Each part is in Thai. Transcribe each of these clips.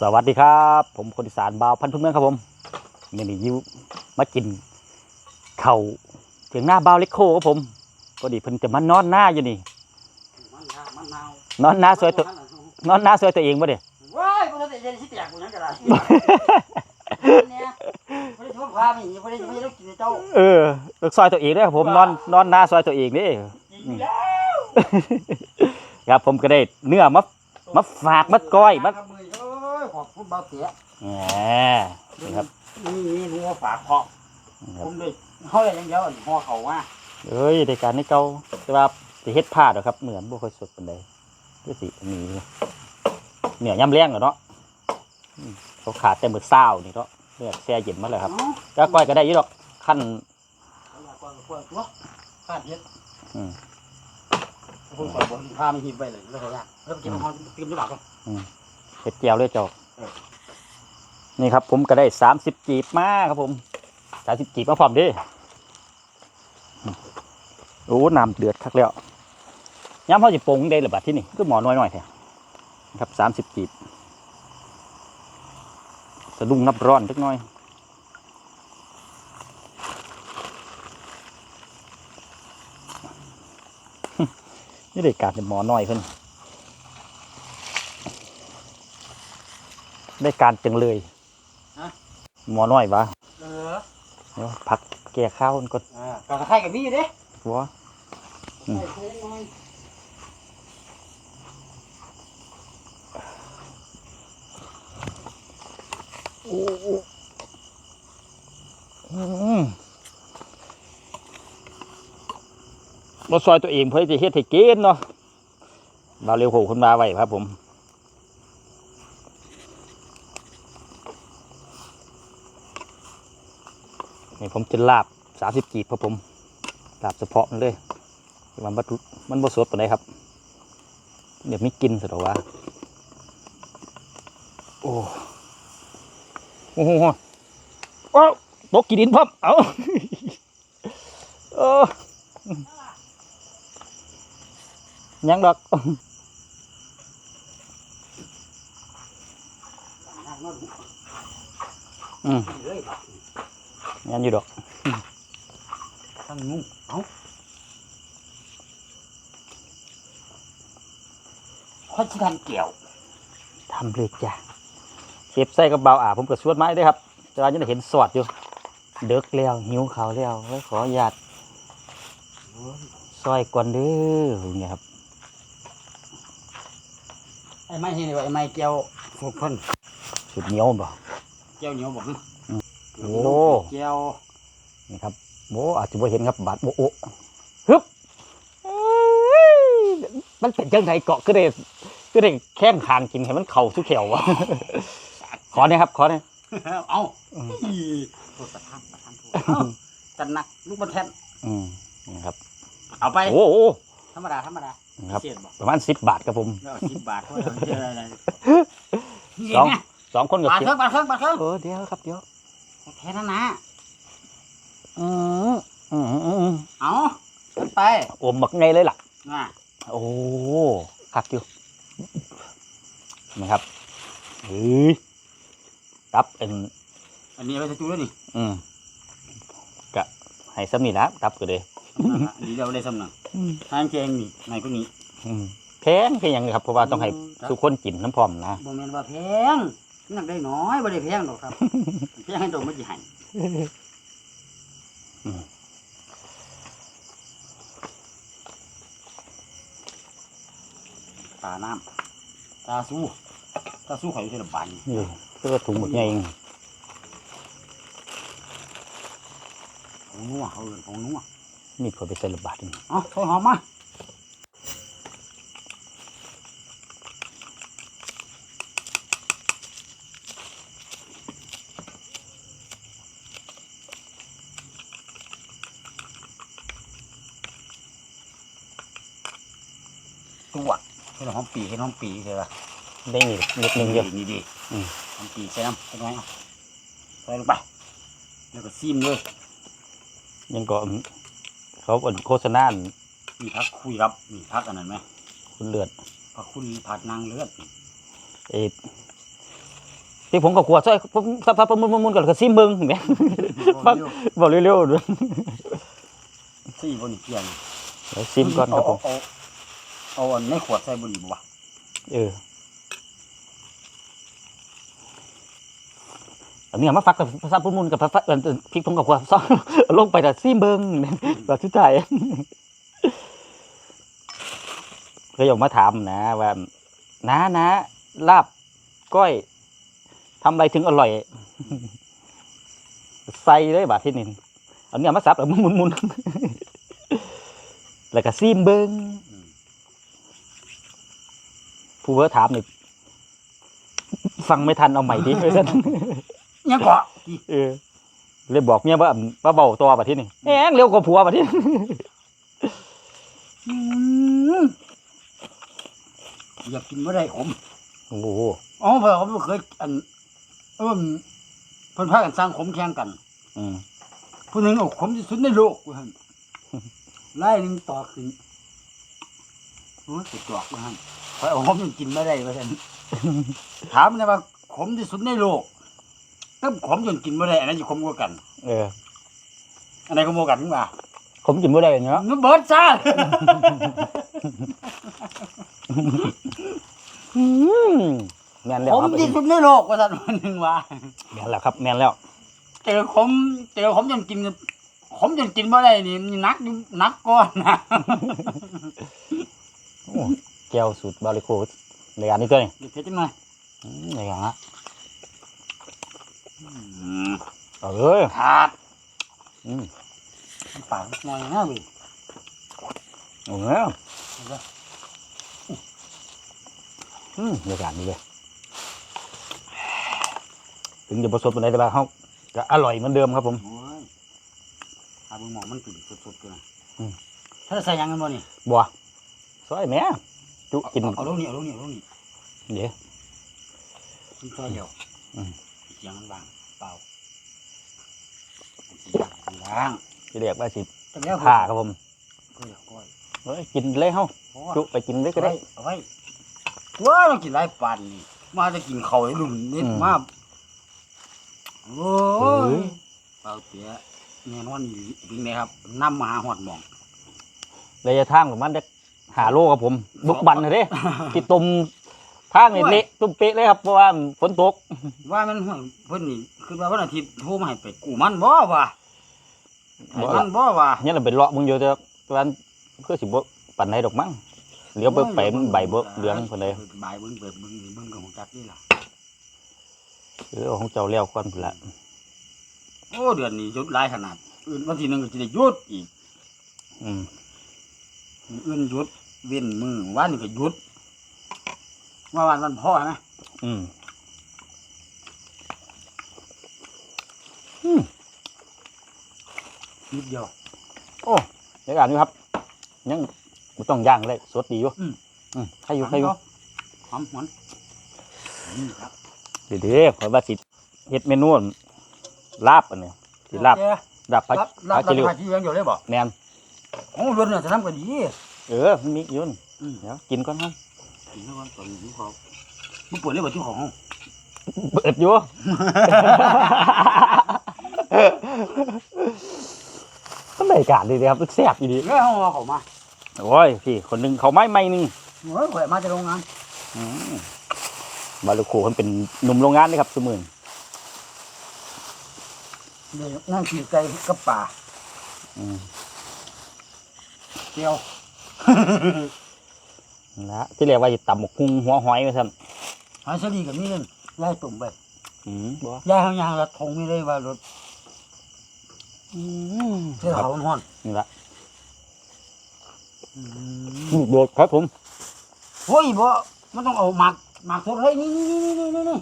สวัสดีครับ ผมคนอีสานบาวพันธุ์พื้นเมืองครับผมนี่นี่อยูมากินเข่าวเถียงหน้าบาวเล็กโคครับผมพอดีเพิ่นจะมานอนหน้าอยู่นี่มันนาวมันนาวนอนหน้าสวยตัวนอนหน้าสวยตัวเองบ่เด้ว้ายบ่ทันได้เย็นสิแตกกูหยังก็ได้เนี่ยบ่ได้ชวนพามีบ่ได้บ่ได้กินเจ้าเออเลิกซอยตัวเองเด้อครับผมนอนนอนหน้าซอยตัวเองนี่กินอยู่แล้วครับผมก็ได้เนื้อมามาฝากมาก้อยมาครับมื อเอ้ยขอบคุณเบาเสียแหมนี่ครับนี่นี่รู้ว่าฝากเพาะนี่คผรับมเลยเฮาได้อย่างเดียวห่อเขาว่าเอ้ยในการนี้เก่าแต่ว่าสิเฮ็ดผ้าดอกครับเหมือนบ่ค่อยสดปานใดคือสิมีเหนือย่ำแรงเหรอเนาะอืมเขาขาดแต่มื้อเช้านี่เนาะเลือกแช่เย็นมาแล้วครับอ๋อก็ก้อยก็ได้อยู่ดอกขั้น เอาล่ะกว่าก็กว่าตัวขาดเฮ็ดอืมผมขอบ่พามันหิบไปเลยแล้วก็ยากแล้วกินมันตื่นอยู่ดอกก่อนเฮ็ดเจียวเลยเจ้าเออ นี่ครับผมก็ได้สามสิบจีบมาครับผมสามสิบจีบมาพร้อมดิโอ้น้ำเดือดคักแล้วย้ำเขาจะปรุงได้หรือบัดที่นี่ก็หมอน้อยๆแท้ครับสามสิบจีบสะดุ้งนับร้อนเล็กน้อยนี่ได้การเป็นหมอน้อยเพิ่น ได้การจังเลยหมอน้อยวะเออเดี๋ยวพักแก่ข้าวก่อนอ่ากระไข่กับมีอยู่เด้หัวอืมใส่ถุงหน่อยโอ้โอ้อืมบ่ซอยตัวเองเพื่อจะเฮ็ดให้กินเนาะมาเร็วโหคุณมาไว้ครับผม ผมจะลาบสามสิบกีบครับผมลาบเฉพาะมันเลยมันบ่ทุมันบ่สดปานใดครับเดี๋ยวไม่กินสิหรอวะโอ้โอ้โหโอ้ตกกี่ดินพ่อมเอาเออยังดอกอืม เลยบัดยังอยู่ดอกทั้งงูเอ้าข้อชิทันเกี่ยวทำเลยจ้ะเก็บใส่กระเป๋าอ่าผมก็สวดไม้ด้วยครับแต่ว่ายังได้เห็นสอดอยู่ เด็กแล้วหิวเขาวแล้วไว้ขออนุญาตซอยก่อนเด้อเนี่ยครับไอ้ไม้ที่นี่ว่าไอ้ไม้เกี่ยวพวกเพิ่นสุดเหนียวบ่เกี่ยวเหนียวบอก โอ้เกี่ยวนี่ครับโบอาจจะบ่เห็นครับบาดโบโอะฮึบเอ้ยมันเป็นจังไงเกาะก็ได้ก็ได้แข้งคางกินให้มันเข่าสุเขียววะขอเนี่ยครับ ขอเนี่ยเอ้าอืมอีโทษประทานประทานโทษเอ้าจันนักลูกบอลแทนอืมนี่ครับ เอาไปโอ้โหธรรมดาธรรมดานี่ครับเสียดบอกประมาณสิบบาทครับผมแล้วสิบบาทเท่าไหร่เจออะไรนี่สองไงสองคนกับบาทสิบเครื่องบาทเครื่องบาทเครื่องเออเดี๋ยวครับเดี๋ยว แค่นั้นนะอืมอืมอืมอืมเอาขึ้นไปโอมบักไงเลยล่ะน่ะโอ้คักอยู่นะครับเฮ้ยตับเอ็นอันนี้เอาไปจะจูแล้วนี่อืมกะให้ซ้ำนี่นะตับก็เลยอันนี้เราได้สำนักทานเจงนี่ไหนก็นี้อืมแพงแพงยังครับเพราะว่าต้องให้ทุกคนกินน้ำพร้อมนะบ่แม่นว่าแพง นักได้น้อยบ่ได้แพงดอกครับ แพงให้ดอกมันสิให้ตาน้ำตาสู้ตาสู้เขาอยู่ที่ละบานนี่นี่เพื่อถุงหมดไงเองของนัวเขาเอิ้นของนัวมีดขอไปใส่ระบาดนี่เอาถอยหอมมาตัวเห็นห อมปีเห็นหอมปีใช่ปะได้นี่นิดนึงเดียวนี่ดีอืมหอมปีใส่น้ำใส่น้อยเอาใส่ลงไป แล้วก็ซีมเลยยังก็เขาเป็นโฆษณามีพักคุยครับมีพักอันนั้นไหมคุณเลือดพักคุณผักนางเลือดเออที่ผมก็กลัวซอยผมสับสับมุนมุนมุนกันก็ซิมเบิ่งแหมฟังบอกเร็วๆด้วยสี่บนเกียงเดี๋ยวซิมก่อนครับผม เอาอันในขวดใส่บุหรี่บ่วะเอออันนี้มาฟักกับซับมุนกับฟักพริกผงกับกลัวซ่อนลงไปแต่ซิมเบิงแบบชุดใจก็อยากมาถามนะว่าน้านะลาบก้อยทำอะไรถึงอร่อย ใส่เลยบาทที่นี่เอาเนี่ยมาซับแล้วมุนมุนๆแล้วก็ซีมเบิง ผู้เวอร์ถามนี่ฟังไม่ทันเอาใหม่ดิเพื่อนยังเกาะเออเลยบอกเมียว่าว่าเบาตัวบาทที่นี่แหงเร็วกว่าผัวบาทที่อืมอยากกินไม่ได้ขมโอ้โหอ๋อเพราะเขาเคยอันเออเพิ่นพากันสร้างขมแข่งกัน อืมผู้หนึ่งเอาขมที่สุดในโลกว่าหั่นไล่หนึ่งต่อขึ้นโอ้ยติดจอกว่าหั่นเพราะเอาขมยังกินไม่ได้ว่าซั่นถามนะว่าขมที่สุดในโลกถ้าขมจนกินไม่ได้อันนั้นจะขมกว่ากัน เอออันไหนขมกว่ากันมึงว่าผมกินไม่ได้เนาะนึกเบิร์ดซ่าอืมแมนแล้วขมครับที่สุดในโลกว่าซั่นวันหนึ่งว่าแมนแล้วครับ แมนแล้วเจอขมเจอขมจนกินขมจนกินไม่ได้นี่นี่นักอยู่นักก้อนนะโอ้ แก้วสูตรบาริโคในการนี้ตัวนี้เดี๋ยวเพชรจังหน่อยอืมในการนะอืมเอาเลยขาดอืมปากหน่อยนะเว้ยเอาเลยอืมในการนี้เลยถึงจะประสบปัญหาแต่ว่าเขาจะอร่อยเหมือนเดิมครับผมโอ้ยอาบุญหมองมันกลิ่นสดๆกันนะอืมถ้าใส่หยังกันบ่นี่บัวซอยแหม่ จุกินเอาเอาลูกนี่เอาลูกนี่เอาลูกนี่เดี๋ยวกินซอยเดียวอืมเสียงมันบางเปล่าเสียงมันบางจะเรียกว่าสิจังแล้วผ่าครับผมก้อยก้อยเฮ้ยกินเลยเฮ้าโอ้จุไปกินเลยก็ได้เอาไว้ว้าเรากินหลายปานนี่มาจะกินข้าวให้ลุงนิดอืมมาโอ้เฮ้ยยเปล่าเสียแน่นอนอีหลีเป็นไงครับน้ำมาหาหอดหมองระยะทางประมาณจะ หาโลครับผมบุกบันเลยเด้ที่ตุ่มทางนี่เละตุ้มเป๊ะเลยครับเพราะว่าฝนตก ว่ามันห่วยเพิ่นนี่คือว่าวันอาทิตย์โทรมาให้ไปกู้มันบ่วะให้มันบ่วะเนี่ยเราเป็นเลาะมึงอยู่แต่วันเพื่อสิบปันไหนดอกมั้งเลี้ยวไปไปมันใบเบิกเหลืองคนเลยใบเบิ่งเปิดเบิ่งนี่เบิ่งกับของจักนี่ล่ะเออของเจ้าเลี้ยวก่อนพุ่นละโอ้เดือนนี้หยุดหลายขนาด อื่นวันที่หนึงก็สิได้หยุดอีก อืมอื่นหยุด เว้นมือวันนี้ก็หยุดว่าวันวันพ่อนะอืมนิดเดียวเดี๋ยวอ่านดูครับยังบ่ต้องย่างเลยสดดีอยู่อืม อืมใครอยู่ใครอยู่ หอมหวนนี่ครับเดี๋ยวเดี๋ยวขอยว่าสิเฮ็ดเมนูลาบอันเนี้ยสิลาบโอเคลาบผัดรับรัผับดจิริวราคาที่ยังอยู่เลยบ่แมนโอ้รถเนี่ยจะทำก็ดี เออมันมีอยู่นอืม เดี๋ยวกินก่อนครับกินแล้วก่อนตอนนี้เขาบ่เปิดเลยบ่ที่ของเปิดอยู่ ก็ไม่กาดดีครับแซ่บอีดีเฮ้ยเอาเอาเขามาโอ้ยพี่คนหนึ่งเขาไม้ไม้หนึ่งโอ้ยข่อยมาจากโรงงานอืมบาลูโคมันเป็นหนุ่มโรงงานเลยครับสมือนนี่นั่งกินไก่กับป่าอืมเจียว นะที่เรียกว่าจะตำหมกคุงหัวหอยมาสั่นหาสลีกับมีเล่นยายตุ่มไปอืมบ่ยายเฮายางละทงมีเลยว่ารถอืมเที่ยวครับเขาห้อนนี่ละโดดครับผมโอ้ยบ่มันต้องเอาหมากหมากสดเฮ้ยนี่นี่นี่นี่นี่นี่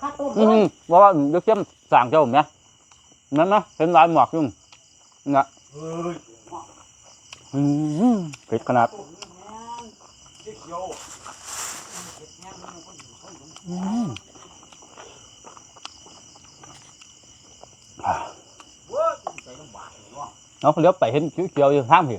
ข้าต้มอืมว่าว่าเดี๋ยวเชื่อมสั่งเจ้าผมนะนั่นนะเห็นลายหมอกอยุ่งนะ เผ็ดขนาดเนาะเลี้ยวไปเห็นเขียวๆอยู่ห้ามเหี่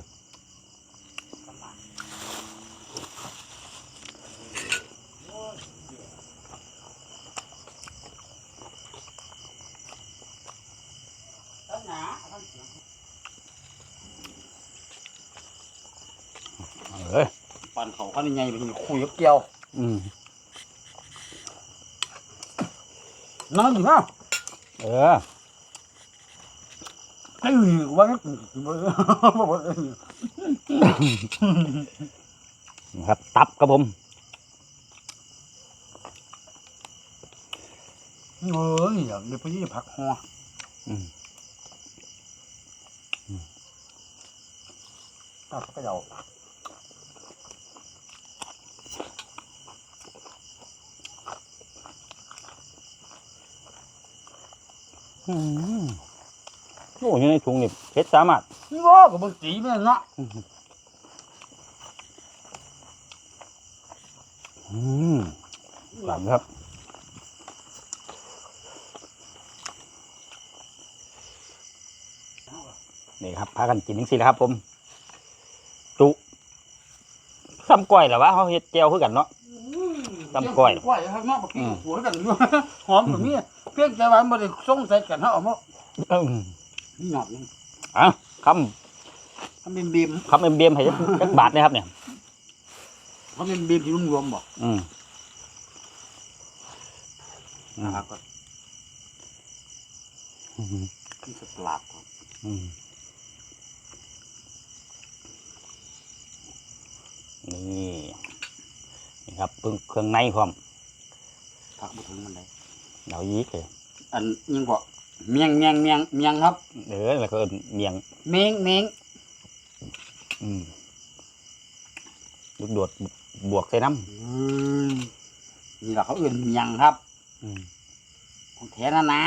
ยเขาเขาในไงไปนี่คุยกับเกี่ยว อืมน้องอยู่เนาะเออไอ้หนีว่าบ่บ่บ่นะครับ ตับครับผมเออนี่เดี๋ยวเดี๋ยวพี่จะผักหัวอืมตับก็เดา โอ้อยู่ในถุงนี่เพชรสามารถนี่ว่าก็บ่สีมันเนาะอืมหวานครับนี่ครับพากันกินจังซี่แหละครับผม จุซ้ำก้อยเหรอวะเขาเฮ็ดแจ่วคือกันเนาะ ตำกล้วยกล้วยครับเนาะบ่พี่หัวกันอยู่หอมแบบนี้เพียงแต่ว่าบ่ได้ส่งใส่กันเฮาเอามาอืมนี่หยอดนึงอะคทำเป็นบีมำคำเอ็มเบียมให้จักจักบาทนะครับเนี่ย ทำเป็นบีมที่รวมๆบ่อืมอืมนะครับก็อืมที่สลาดครับอืมนี่ นี่ครับเพิ่งเครื่องในพร้อมผักบ่ถึงมันได้เดายีกเลยอันยังบ่เมียงเมียงเมียงเมียงครับเออแล้วก็เอิ้นเมียงเมงเมงอืมลูกโดดบวกใส่น้อืมนี่ล่ะเขาเอื่นเมียงครับำอืมของแท้นะนะ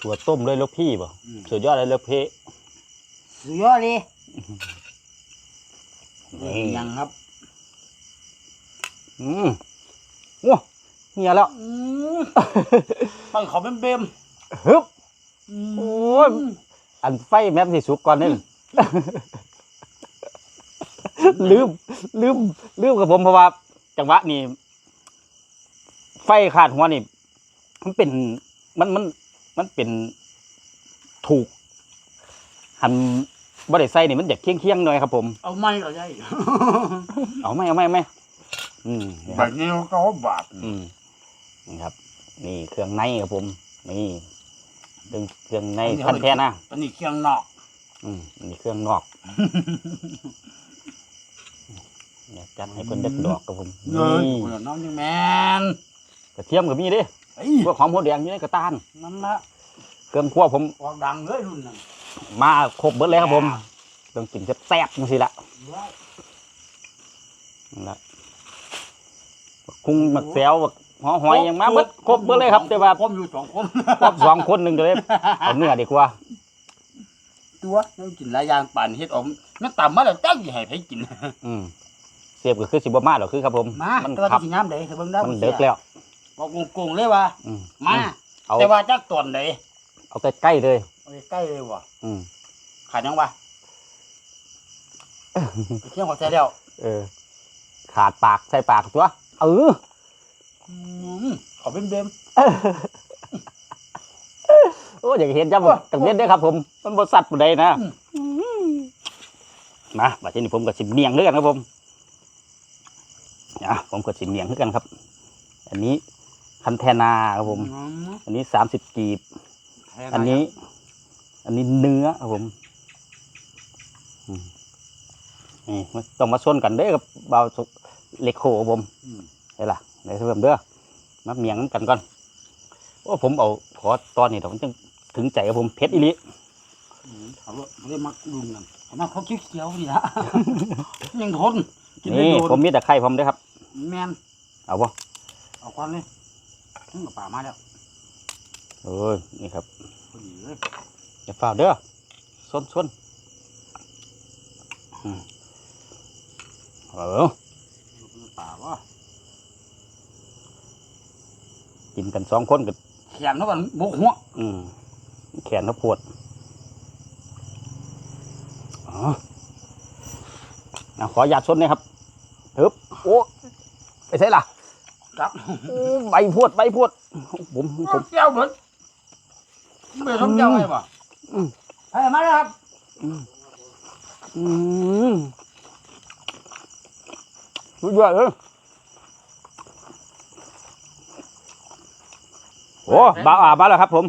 ถั่วต้มเลยลูกพี่บ่อืม สุดยอดเลยลูกพี่ สุดยอดเลยนี่เมี ยงครับ อืมโอ้เหียแล้วอืมตั้งเขาเป็นเบมฮึบอืมโอ้ยอันไฟแมปสิสุกก่อนนี่ลืมลืมลืมกับผมเพราะว่า จังหวะนี้ไฟขาดหัวนี่มันเป็นมันมันมันเป็นถูก หัน บ่ได้ใส่นี่มันจะเคียงเคียงๆหน่อยครับผม เอาไม้ก็ได้ เอาไหมเอาไหมเอาไหมอืมนี่คแบรับบนี้ก็ว่าบาทอืมนี่ครับ นี่เครื่องในครับผม นี่เป็นเครื่องในพันแท้นะ อันนี้เครื่องนอกอืมอันนี้เครื่องนอกเนี่ยจัดให้เพิ่นเด็ดดอกครับผมเอ้ยนี่คนละน้องนี่แมนกระเทียมก็มีเด้ไอ้พวกหอมหัวแดงอยู่ในกระตานนั่นละเครื่องครัวผมออกดังเลยรุ่นนั้น มาครบเบิดเลยครับผมเครื่องกินแซ่บๆจังซี่ละนั่นละคุ้งมักแซวบักหอหอยยังมาเบิดครบเบิดเลยครับ แต่ว่าผมอยู่สองคนครบสองคนหนึ่งจะเลยเอาเนื้อดีกว่า ตัวนั่งกินหลายอย่างป่านเฮ็ดออกมันต่ำมาแล้วจังสิให้ไผกิน อืมเสียบก็คือสิบ่มาหรอกคือครับผมมามันแต่ว่าขับสิยามใดให้เบิ่งได้มันเดึกแล้วบอกโกงๆเลยว่าอืมมาเอาแต่ว่าจักตอนใดเอาใกล้ๆเลยเอา ใกล้ๆเลยว่ะอืมขาดยังวะไปเที่ยวหัวใจแล้วเออ ขาดปากใส่ปากตัว เอออืมขอเป็นเบมโอ้อยากเห็นจ้าผมตังเวียนได้อครับ ผม มันบริษัทบุใดนะมาบัดทีนี้ผมกับสิเมียงด้วยกันครับผมอะผมกับสิเมียงด้วยกันครับ อันนี้คันแทนาครับผมอืมอันนี้สามสิบกีบ อันนี้ อันนี้เนื้อครับผมอืมนี่มันต้องมาชนกันเด้อกับเบาสุกเล็กโคครับผมอืมได้ล่ะได้เพิ่มเด้อมาเมียงกันก่อนโอ้ผมเอาขอตอนนี้ผมจึงถึงใจกับผมเพชรอีหลิอืมเขาเรียกมักลุงกันเขามาเขาเขียวๆนี่นะยังทนกินได้นี่โดนผมมีแต่ไข่ผมเด้อครับ แมนเอาบ่เอาควันเลยถึงกับป่ามาแล้วเอ้ยนี่ครับพอดีเลย อย่าฝ่าเด้อส้นส้นอืมเออป่าวะกินกันสองคนกับแขนเขากันบุกหัวอืมแขนเขาปวดอ๋อนะขอหยาดส้นนะครับฮึบโอ้ไปใช่ล่ะจับโอ้ใบพวดใบพวดผมผมแก้วเหมือนไม่ต้องแก้วไงป่ะอืมให้มาแล้วครับอืมอืมสุดยอดเลยโอ้บ้าวอาบ้าแล้วครับ ผม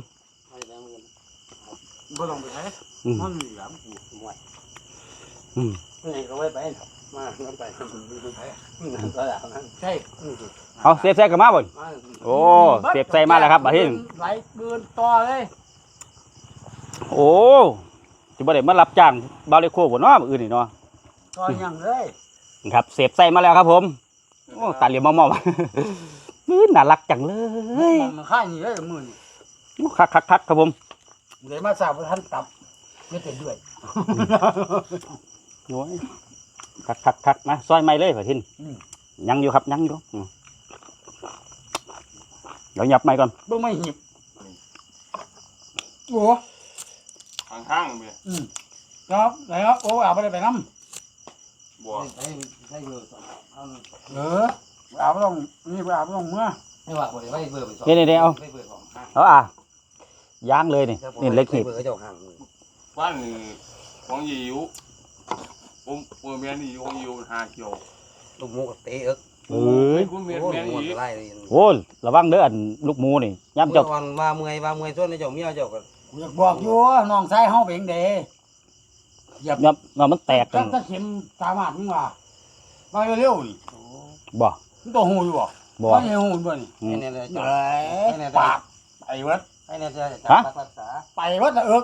บ่ต้องไปใช้อืมมันมีหลามกูหมดอืมนี่ก็ไม่ไปมาน้ำไปน้ำไปน้ำก็แล้วนั่นใช่เอาเสียบใส่กันมาบ่นมาโอ้เสียบใส่มาแล้วครับบัดนี้ไหลเกินต่อเลย โอ้จะบ่ได้มารับจ้างบาวเลโคบ่เนาะมื้ออื่นนี่เนาะต่อยังเลยครับเสียบใส่มาแล้วครับผมโอ้ตาเหลียวมอมๆอื้อน่ารักจังเลยมันค่ายนี่เลยมือนี่โอ้คักคักคักครับผมเดี๋ยวมาสาวท่านตับไม่เต็มด้วยโอ้ยคักคักคักนะซอยไม้เลยพ่อทินอืมยังอยู่ครับยังอยู่อืมเดี๋ยวหยับไม้ก่อนเบิ่งไม่หิบโอ้ ข้างๆเบียอืมครับไหนครับโอ้เอาไปเลยไปน้ำบัวเออเอาไปต้องนี่ไปเอาไปต้องเมื่อไม่ว่าบ่ได้ไว้เบอร์ไปสองนี่นี่ๆเอา ไว้เบอร์ของห้างเอาอะย่างเลยนี่นี่เล็กนี่เบอร์เจ้าห้างบ้านนี่ของยิวผมเออแม่นี่ของยิวหาเกี่ยวลูกหมูกับเตะเอิกเอ้ยคุณแม่โอ้แม่ลูกหมูนี่กับไล่เลยโอ้ยระวังเด้ออันลูกหมูนี่ย่ำเจ้าโอ้ยวันว่าเมื่อยว่าเมื่อยส่วนในเจ้าเมียเจ้าก็ กูอยากบอกอยู่ว่าน้องชายเฮาเป็นเด้เหยียบย่ำย่ำมันแตกกัถ้านถ้าเข็มสามารถมึงว่ามาเร็วๆนี่บ่มึงตัวหูอยู่บ่บ่ว่าเนี่ยหูบ่นี่อืไอ้มเนี่ยเลยเอ้เจ้ายปากไปเวัดไอ้เนี่ยจะจับฮะ รักษาไปเวัดละเอิก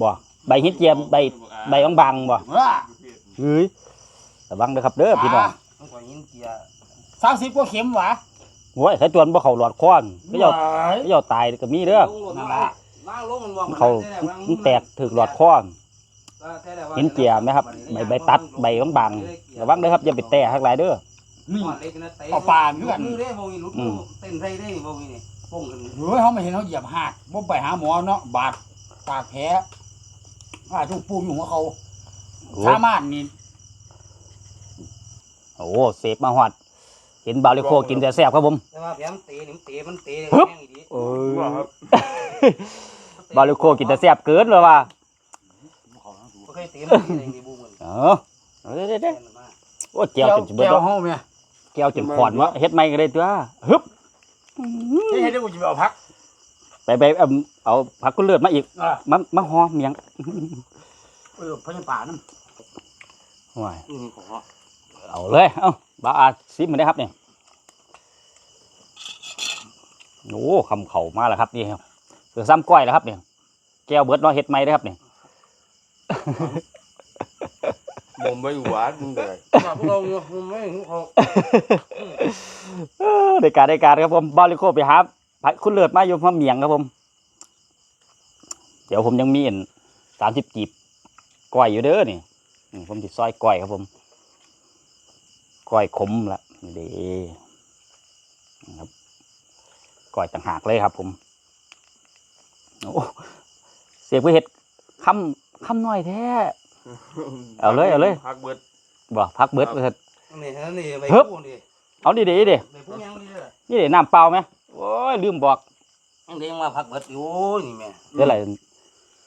บ่ใบหินเจียมใบใบบางๆบ่ว่าเฮ้ยระวังเด้อครับเด้อพี่น้องต้องขอยินเกียร์สามสิบกว่าเข็มหวะโอ้ยใส่จวนบ่เข้าหลอดคอนก็ยอว้ายก็ยอตายก็มีเด้อลงรถนั่นมาล่ะ ล่างลงมันว่ามันเขามันแตกถึกหลอดคอนหินเจียไหมครับใบใบตัดใบบางๆระวังเด้อครับอย่าไปแตะข้างหลายเด้อนี่เอาเอาปานเพื่อนมือได้บ่มีลุดอืมเต้นไรได้บ่มีนี่ป้งกันเฮ้ยเขาไม่เห็นเขาเหยียบหักบ่ไปหาหมอเนาะบาดปากแผลอ่าทุกปูอยู่ของเขาโอ้สามารถนี่โอ้เสพมาฮอดเห็นบาวเลโคกินแต่แซ่บครับผมแต่ว่าแผลมันเตะนี่มันเตะมันเตะฮึบแม่งอีดีเอบัวครั บบาวเลโคกินแต่แซ่บเกินเลยว่าบ่เคยเตะมันที่ไหนนี่บูมันเออเด้อเด้อเด้อโอ้แก้วจนจะเบิดแก้วแล้วเฮาแม่แก้วจนขอนวะเฮ็ดใหม่ก็ได้ตัวฮึบเฮ็ดให้กูสิไปเอาพักไปไปเอาเอาผักกุเลือดมาอีกอ่ามามาหอมเมียงเออพญาป่านํว้ายอืมขอเอาเลยเอ้าบาวอาซิมมาได้ครับเนี่ยโอ้คำเข่ามาแล้วครับนี่ครับ เกือซ้ำก้อยแล้วครับเนี่ยแก้วเบิดเนาะเฮ็ดใหม่ได้อครับเนี่ยบ่มไปหวานมึงเลยว่าพวกเราเนี่ยมันไม่หูเขาเออได้การได้การครับผมบาวลิโคไปหาผักคุณเลือดมาอยู่มาเมียงครับผม เดี๋ยวผมยังมีอันสามสิบจีบก้อยอยู่เด้อนี่อืมผมติดซอยก้อยครับผมก้อยขมละนี่เด้นะครับก้อยต่างหากเลยครับผมโอ้ เสียบไปเห็ดคำคำน้อยแท้เอาเลยเอาเลยพักเบิดบ่พักเบิดไปเถอะนี่ฮะนี่ไปฮึบพูดดิเอาดีดีๆดิไปพูดยังดิเด้อนี่เดี๋ยวน้ำเปล่าไหมโอ้ยลืมบอกยังเด้งมาพักเบิดโอ้ยนี่แม่เดี๋ยวอะไร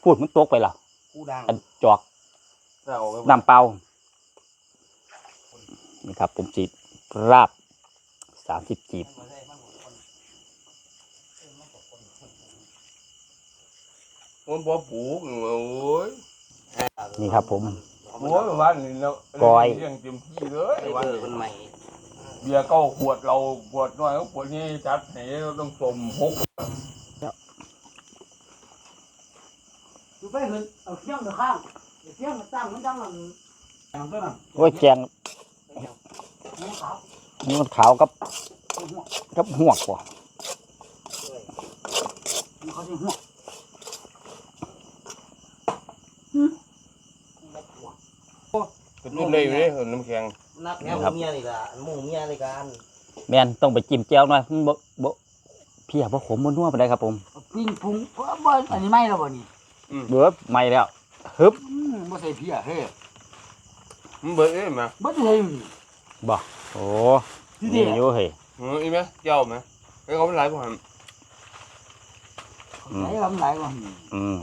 พูดมันตกไปล่ะกูดังอันจอกถ้าเอาไปน้ำเปล่านี่ครับผมจีบราบสามสิบจีบ มันบ่ปลูกโอ้ยนี่ครับผม โอ้ยวันนี้เราก้อยเลี้ยงเต็มที่เลยไปวันเบอร์คนใหม่เบียร์เก้าขวดเราขวดน้อยก็ขวดนี้จัดให้เราต้องสมหกอยู่ไปเห็นเอาเสียงข้างเสียงตั้งมันตั้งมันตั้งตัวนั้นโอ้ยแจงมันขาวนี่มันขาวกับกับหวกว่ะมันเขาสิหัว รุ่นเลยอยู่เลยน้ำแข็งนักแนวเมียนี่ล่ะหมู่เมียในการแมนต้องไปจิ้มแจ่วหน่อยมันบ่บ่เพียบ่ขมบ่นัวไปได้ครับผมปิ้งพุงเออบ่อันนี้ไม่แล้วบ่นี่เบื่อไม่แล้วฮึบอืมบ่ใส่เพียเฮ้ยมันเบิดเอ้ยมาบ่ใส่โอ้ที่นี่เดียวอยู่เฮ้ยเฮ้ยอีไหมเจ้าไหมไอ้เขาเป็นไรพวกมันอืมใส่ลำไหลก่อนอืม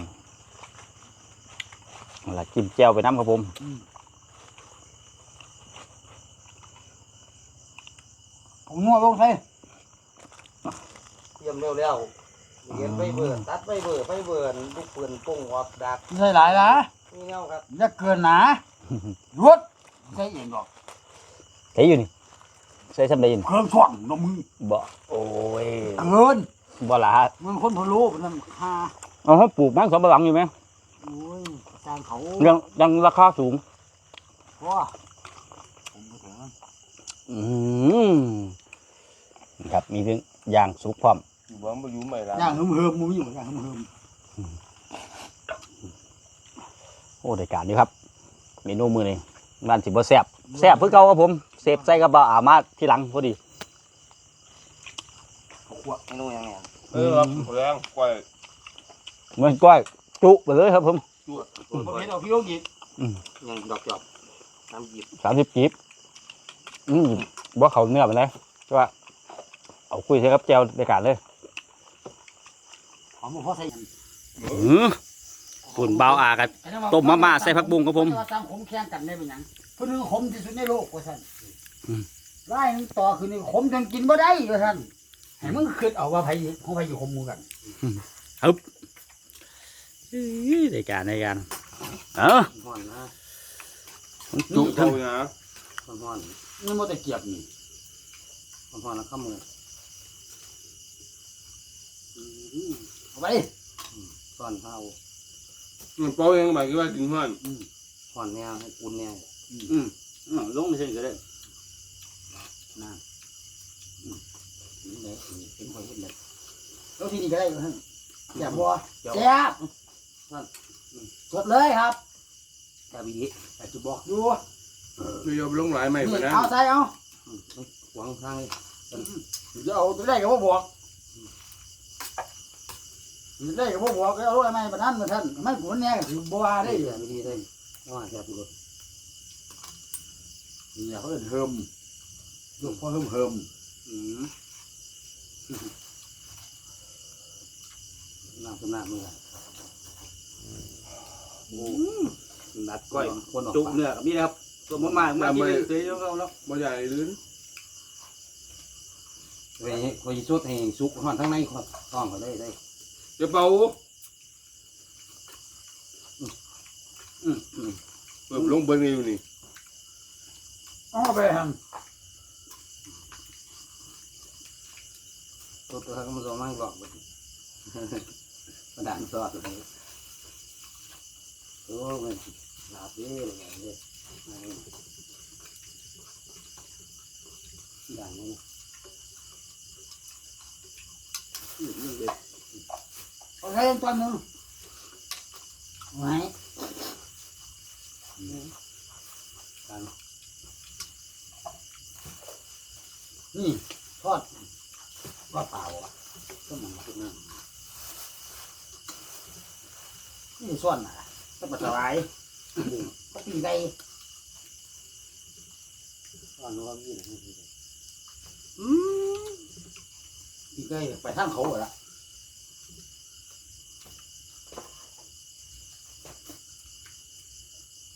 หละจิ้มแจ่วไปน้ำครับผมของัวลงใส่เตรียมเร็วแล้วเรียนไปเบื่อตัดไปเบื่อไปเบื่อลูกปืนปุ่งหอกดักใช่หลายนะมีเงาครับอย่าเกินหนารวดใช่เองหรอกใส่อยู่นี่ใส่ทำได้ยินเครื่องช่วงน้ำมือบ่โอ้ยเกินบ่ละมึงคนพะรู้นั่นฮ่าเอาเขาปลูกมั้งสมบังอยู่ไหมโอ้ย จ้างเขายังยังราคาสูง เพราะว่าผมบ่ถึงอืมครับ มีเรื่องย่างสุกพร้อม อยู่บ้านบ่อยู่ใหม่ละย่างเฮิมเฮิมมึงอยู่ย่างเฮิมเฮิมโอ้ได้การดีครับ เมนูมือนี่บ้านสิบ่แซ่บแซ่บเพื่อเก่าครับผมเสพใส่กระบะอามาที่หลังพอดีเมนูยังไงเออครับแรงกว่าเหมือนก้อยจุไปเลยครับผม ผมเห็นเอาพี่โลกิยังดอกจอบน้ำหยิบสามสิบกีบอืมบ่เขาเนื้อไปเลยแต่ว่าเอาคุยใส่กับแจวได้การเลยหอมบ่พอใส่อือปุ่นเบาอากัน ต้มมาม่าใส่ผักบุ้งครับผมว่าสร้างขมแข่งกันได้เป็นหยังเพิ่นคือขมที่สุดในโลกว่าซั่นอืม ไล่นึงต่อคือนี่ขมจนกินบ่ได้ว่าซั่นให้มึงคิดเอาว่าไผของไผอยู่ขมหมู่กันอื้อ ได้การได้การเออห่อนนะจุจุทั้เท่างนะห่อนห่อนนี่มันตะเกียบนี่ห่อนห่อนแล้วข้ามมือเอาไปห่อนเผามันเป่าเองหมายคือว่ากินฮ้อนห่อนแนวให้อุ่นแนวอืมอืมลงไม่ใช่ก็ได้นั่นอืมนี่แหละนี่เป็นข่อยเห็นเลยแล้วทีนี้ก็ได้ว่าซั่นแซ่บบ่แซ่บ สดเลยครับตาบีแต่จะบอกอยู่ไม่ยอมลงหลายใหม่นี่ไปนะเอาใส่เอาหวังทางจะเอาตัวได้ก็บ่บอกตัวได้ก็บ่บอกก็เอาอะไรมานั้นมาท่านไม่ผลแน่ก็สิบ่ว่าได้ได้เด้ไม่ดีเลยว่าแค่ปุรสนี่เขาเอิ้นเฮิมลูกพ่อเฮิมเฮิมอืมน้ำต้มน้ำมือ นัดก้อยคนออกจุปากเนื้อมีนะครับตัวมากๆมาที่เลยๆแล้วแล้วบ่ใหญ่ลื่นไปคอยสุดให้สุกห่อนทั้งในท้องเขาได้ได้จะเป่าอืมอืมเปิดลงเบิ่งอยู่นี่เอาไปหั่นตัวตัวเขามาลงมาก่อนมาด่านซอสเลย โอ้มันหลับเลยเนี่ยด่านนี้เอาใส่ตอนนึงไว้นี่ทอดทอดเปล่าอะก็มันขึ้นนั่นนี่ส่วนน่ะ ก็ปัสสาวะก็ปีไก่ตอนนู้นยี่นะอืมปีไก่ไปทางเขาเหรอ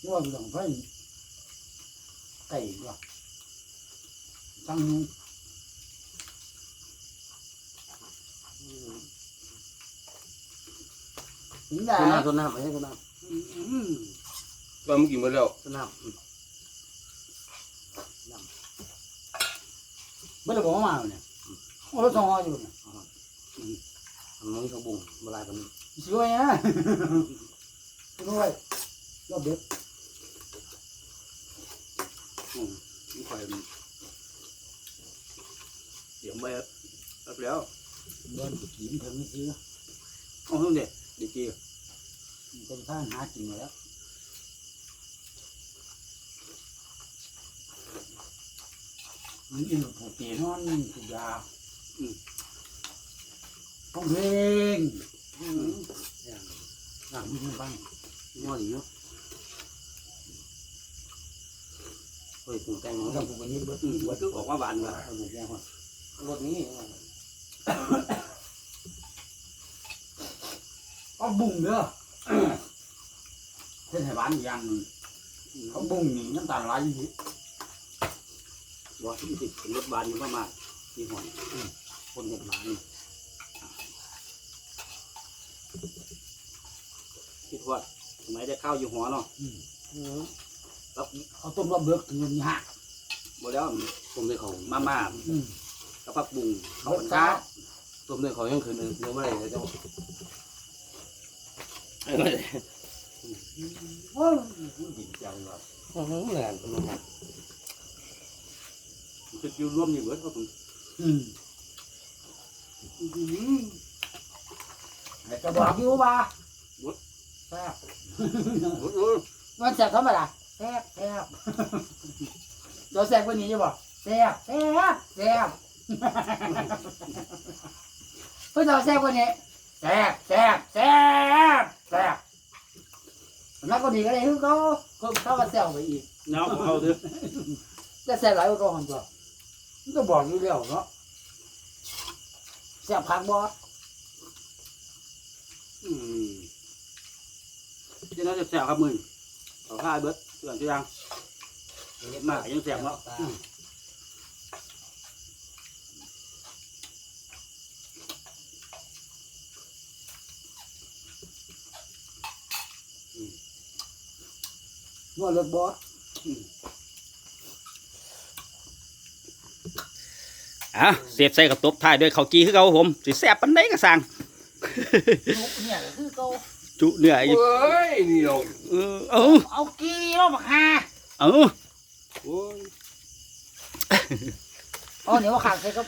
นี่ว่าต้องไปไก่ก็ตั้งนี่แหละต้นน้ำต้นน้ำไม่ใช่ต้นน้อืม ตอนมันกินหมดแล้วำต้นน้ำไม่ได้บอกว่ามาเนี่ยโอ้รถสองล้ออยู่เนี่ยมันมีขบุงเวลากันสวยนะสวยรอบเด็กนี่คอยเดี๋ยวไปรับแล้วเดินกินถึงนี่ซื้อเอาเพิ่มเด็ดดีจี เป็นข้างหากินมาแล้วมันอินผูกเตีนอนผูกยาต้องเพลงน้ำมีบ้างง้อดีเนาะเฮ้ยปรุงแต่งมันกัก็บผูกกันนี้เบิดอืมหัวคือออกมาหวานว่ะเอาหมูแดงก่อนรถนี้เอาบุ้งเด้อ เส้นไหหวานอีกอย่างหนึงเขาบุ้งนี่น้ำตาลไหลอยู่ บอกที่สิเป็นรถหวานอยู่มากๆมีหอยอืมคนเห็ดหมานี่คิดว่าสมัยได้ข้าวอยู่หัวเนาะอืม แล้วเขาต้มรอบเบิกเงินนี่ฮะบ่แล้วผมได้ของมาม่าอืมกับผักบุ้งเขาเบิเป็กนช้าข้าวต้มด้วยเขายังคืนนึงเนื้อไม่ได้เลยเจ้าโอ้ยดิบ จังเลยอือหือแรงเป็นไงจะอยู่ร่วมอยู่เบิดก็ผมอืมจะบอกอยู่ว่าแซ่บเออมันแซ่บธรรมดาแซ่บแซ่บตัวแซ่บกว่านี้จะบอกแซ่บแซ่บแซ่บเพื่อนเราแซ่บกว่านี้ แซ่บแซ่บแซ่บแซ่บนักก็ดีก็ได้คือเขาเขาเขาก็แซ่บไปอีกเนาของเขาเด้อแต่แซ่บหลายกว่าเขาหันตัวมันก็บอกอยู่แล้วเนาะแซ่บผักบ่อืมเจ้าน่าจะแสบครับมึงเอาข้าวเบิดเสื่อนเชียงเห็ดมากยังแสบเนาะ นวดรถบ่อะเสียบใส่กับตบท้ายด้วยข้าวจีคือเก่าครับผมสิแซ่บปานใดก็สั่งลูกเนี่ยก็คือเขาจุเนื้ออีกเฮ้ยนี่เราเออเอาเอากี้แล้วมาหาเอาโอ้ยเอาเหนียวขาดใส่กับ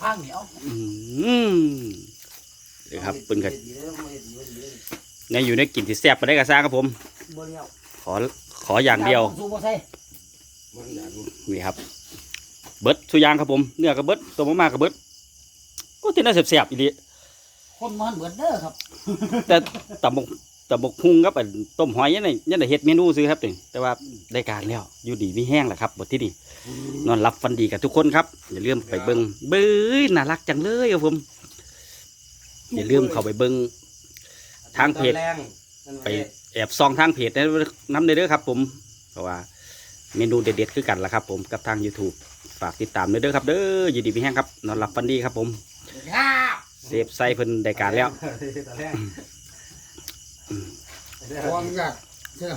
ผ้าเหนียวอืมนี่ครับเปิ้นก็ในอยู่ในกลิ่นที่แซ่บปานใดก็สั่งครับผมบ่เลี้ยวขอ ขออย่างเดียวสูบบ่ใส่มันอยากรู้นี่ครับ เบิดสุอยางครับผมเนื้อกับเบิดตัวมากๆกับเบิดก็ที่น่าแซ่บๆอีหลีคนมันเหมือนเด้อครับ แต่ตำบกตำบกพุงครับอันต้มหอยยังไงยังได้เฮ็ดเมนูซื้อครับนี่แต่ว่าได้การแล้วอยู่ดีมีแห้งแหละครับบทที่นี่นอนรับฟันดีกับทุกคนครับ อย่าลืมไปเบิ้งเบ้ยน่ารักจังเลยครับผม อย่าลืมเข้าไปเบิ้งทางเพจตอนแรงนั่นไปไป แอบซองทางเพจน้ำเด้อครับ ผมเพราะว่าเมนูเด็ดๆคือกันละครับ ผมกับทาง YouTube ฝากติดตามด้วยเด้อครับ เด้ออยู่ดีมีแห้งครับนอนรับฟันดีครับ ผมครับเซฟไซเพิ่นได้การแล้วตอนแรกวางกันเชื่อ